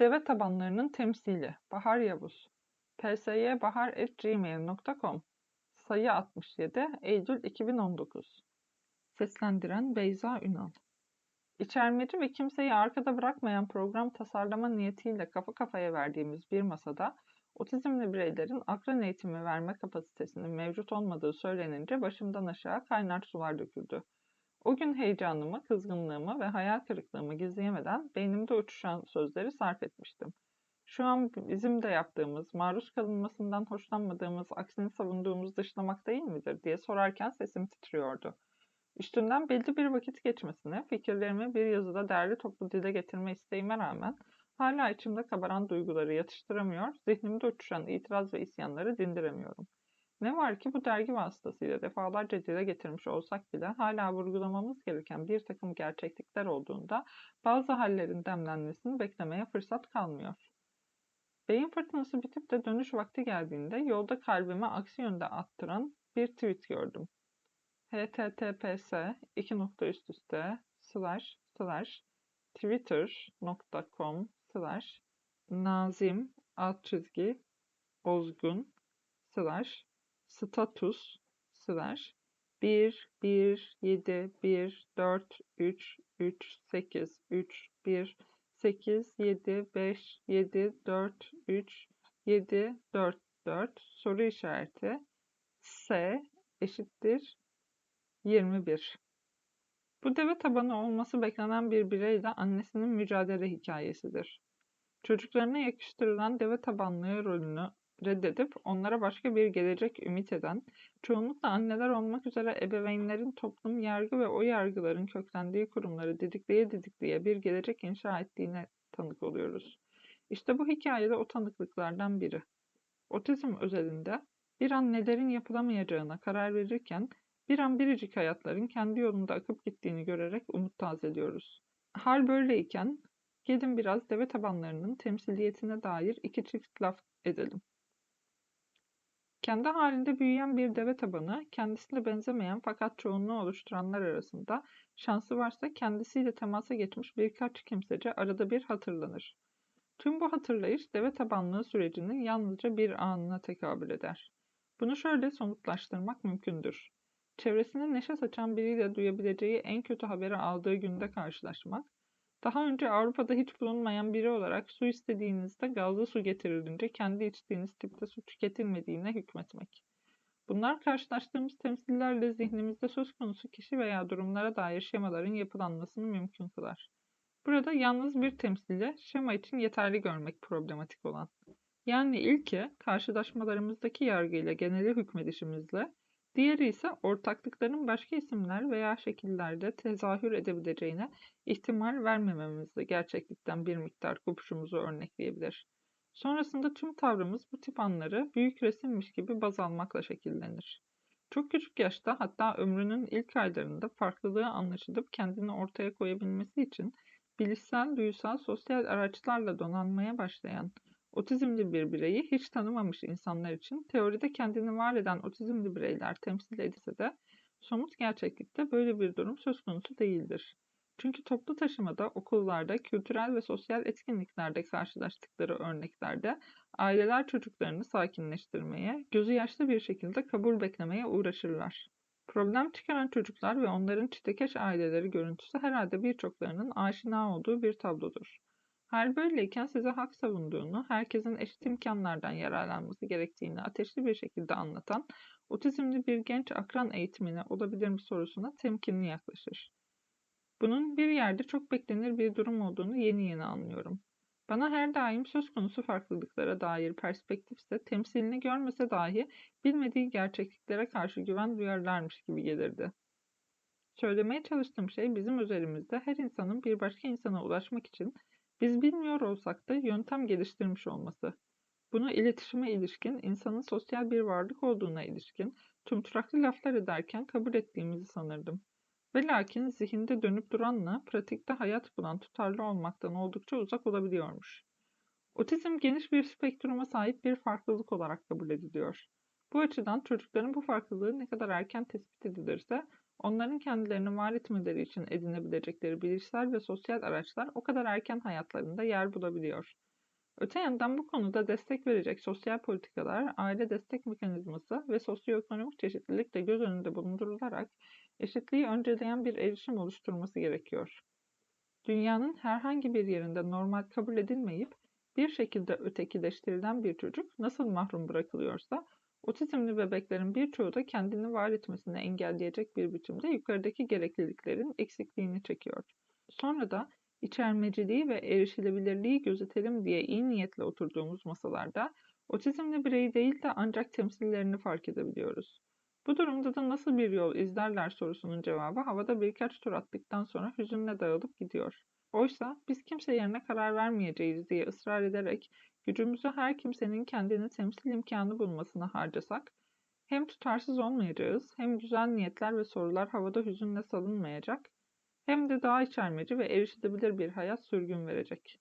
Deve tabanlarının temsili Bahar Yavuz. Psybahar.gmail.com Sayı 67 Eylül 2019 Seslendiren Beyza Ünal. İçermeci ve kimseyi arkada bırakmayan program tasarlama niyetiyle kafa kafaya verdiğimiz bir masada otizmli bireylerin akran eğitimi verme kapasitesinin mevcut olmadığı söylenince başımdan aşağı kaynar sular döküldü. O gün heyecanımı, kızgınlığımı ve hayal kırıklığımı gizleyemeden beynimde uçuşan sözleri sarf etmiştim. Şu an bizim de yaptığımız, maruz kalınmasından hoşlanmadığımız, aksini savunduğumuz dışlamak değil midir diye sorarken sesim titriyordu. Üstünden belli bir vakit geçmesine, fikirlerimi bir yazıda derli toplu dile getirme isteğime rağmen hala içimde kabaran duyguları yatıştıramıyor, zihnimde uçuşan itiraz ve isyanları dindiremiyorum. Ne var ki bu dergi vasıtasıyla defalarca dile getirmiş olsak bile hala vurgulamamız gereken bir takım gerçeklikler olduğunda bazı hallerin demlenmesini beklemeye fırsat kalmıyor. Beyin fırtınası bitip de dönüş vakti geldiğinde yolda kalbime aksi yönde attıran bir tweet gördüm. https 2 nokta üst üste slash slash twitter.com slash nazim alt çizgi ozgun slash status slash 1 1 7 1 4 3 3 8 3 1 8 7 5 7 4 3 7 4 4 soru işareti S eşittir 21. Bu deve tabanı olması beklenen bir bireyle annesinin mücadele hikayesidir. Çocuklarına yakıştırılan deve tabanlığı rolünü reddedip onlara başka bir gelecek ümit eden, çoğunlukla anneler olmak üzere ebeveynlerin toplum, yargı ve o yargıların köklendiği kurumları didikleye didikleye bir gelecek inşa ettiğine tanık oluyoruz. İşte bu hikayede o tanıklıklardan biri. Otizm özelinde bir an nelerin yapılamayacağına karar verirken bir an biricik hayatların kendi yolunda akıp gittiğini görerek umut tazeliyoruz. Hal böyleyken gelin biraz deve tabanlarının temsiliyetine dair iki çift laf edelim. Kendi halinde büyüyen bir deve tabanı, kendisine benzemeyen fakat çoğunluğu oluşturanlar arasında şansı varsa kendisiyle temasa geçmiş birkaç kimsece arada bir hatırlanır. Tüm bu hatırlayış deve tabanlığı sürecinin yalnızca bir anına tekabül eder. Bunu şöyle somutlaştırmak mümkündür. Çevresinde neşe saçan biriyle duyabileceği en kötü haberi aldığı günde karşılaşmak, daha önce Avrupa'da hiç bulunmayan biri olarak su istediğinizde gazlı su getirilince kendi içtiğiniz tipte su tüketilmediğine hükmetmek. Bunlar karşılaştığımız temsillerle zihnimizde söz konusu kişi veya durumlara dair şemaların yapılanmasını mümkün kılar. Burada yalnız bir temsili şema için yeterli görmek problematik olan. Yani ilki karşılaşmalarımızdaki yargıyla geneli hükmedişimizle Diğeri ise ortaklıkların başka isimler veya şekillerde tezahür edebileceğine ihtimal vermememizde gerçeklikten bir miktar kopuşumuzu örnekleyebilir. Sonrasında tüm tavrımız bu tip anları büyük resimmiş gibi baz almakla şekillenir. Çok küçük yaşta hatta ömrünün ilk aylarında farklılığı anlaşılıp kendini ortaya koyabilmesi için bilişsel, duyusal, sosyal araçlarla donanmaya başlayan Otizmli bir bireyi hiç tanımamış insanlar için teoride kendini var eden otizmli bireyler temsil edilse de somut gerçeklikte böyle bir durum söz konusu değildir. Çünkü toplu taşımada, okullarda, kültürel ve sosyal etkinliklerde karşılaştıkları örneklerde aileler çocuklarını sakinleştirmeye, gözü yaşlı bir şekilde kabul beklemeye uğraşırlar. Problem çıkaran çocuklar ve onların çitekeş aileleri görüntüsü herhalde birçoklarının aşina olduğu bir tablodur. Hal böyleyken size hak savunduğunu, herkesin eşit imkanlardan yararlanması gerektiğini ateşli bir şekilde anlatan, otizmli bir genç akran eğitimine olabilir mi sorusuna temkinli yaklaşır. Bunun bir yerde çok beklenir bir durum olduğunu yeni yeni anlıyorum. Bana her daim söz konusu farklılıklara dair perspektifse temsilini görmese dahi bilmediği gerçekliklere karşı güven duyarlarmış gibi gelirdi. Söylemeye çalıştığım şey bizim özelimizde her insanın bir başka insana ulaşmak için biz bilmiyor olsak da yöntem geliştirmiş olması. Bunu iletişime ilişkin, insanın sosyal bir varlık olduğuna ilişkin tümtüraklı laflar ederken kabul ettiğimizi sanırdım. Ve lakin zihinde dönüp duranla pratikte hayat bulan tutarlı olmaktan oldukça uzak olabiliyormuş. Otizm geniş bir spektruma sahip bir farklılık olarak kabul ediliyor. Bu açıdan çocukların bu farklılığı ne kadar erken tespit edilirse onların kendilerini var etmeleri için edinebilecekleri bilişsel ve sosyal araçlar o kadar erken hayatlarında yer bulabiliyor. Öte yandan bu konuda destek verecek sosyal politikalar, aile destek mekanizması ve sosyoekonomik çeşitlilik de göz önünde bulundurularak eşitliği önceleyen bir erişim oluşturması gerekiyor. Dünyanın herhangi bir yerinde normal kabul edilmeyip bir şekilde ötekileştirilen bir çocuk nasıl mahrum bırakılıyorsa, otizmli bebeklerin birçoğu da kendini var etmesini engelleyecek bir biçimde yukarıdaki gerekliliklerin eksikliğini çekiyor. Sonra da içermeciliği ve erişilebilirliği gözetelim diye iyi niyetle oturduğumuz masalarda otizmli bireyi değil de ancak temsillerini fark edebiliyoruz. Bu durumda da nasıl bir yol izlerler sorusunun cevabı havada birkaç tur attıktan sonra hüzünle dağılıp gidiyor. Oysa biz kimse yerine karar vermeyeceğiz diye ısrar ederek gücümüzü her kimsenin kendini temsil imkanı bulmasına harcasak, hem tutarsız olmayacağız, hem güzel niyetler ve sorular havada hüzünle salınmayacak, hem de daha içermeci ve erişilebilir bir hayat sürgün verecek.